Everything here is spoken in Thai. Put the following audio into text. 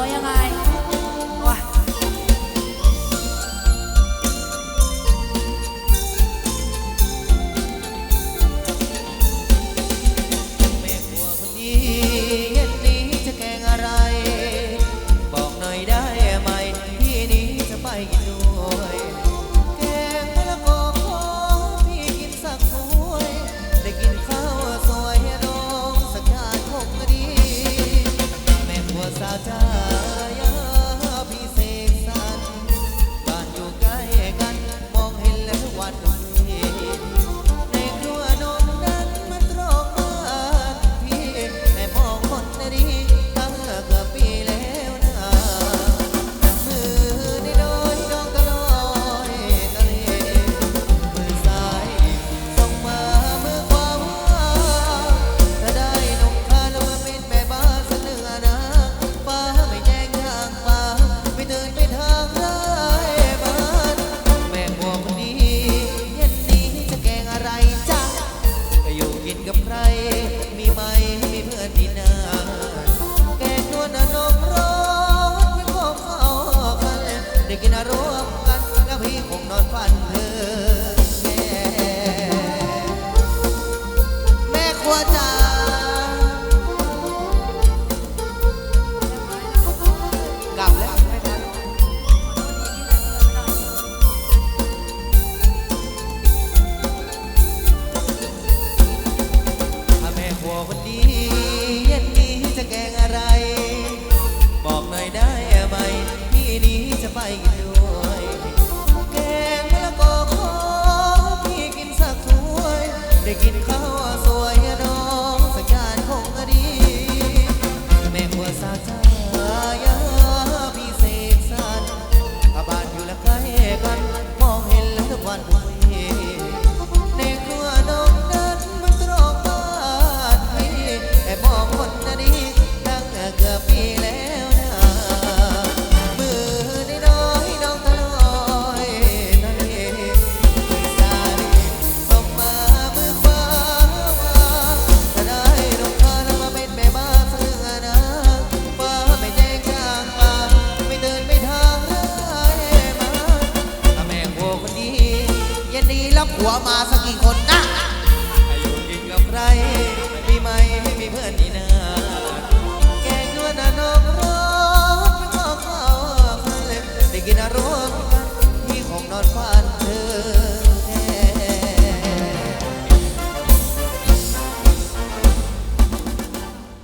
ว่ายั มี ไปด้วย แกงมะละกอขอพี่กินสักถ้วย ได้กินข้าว รับผัวมาสักกี่คนนะอยู่กินกับใคร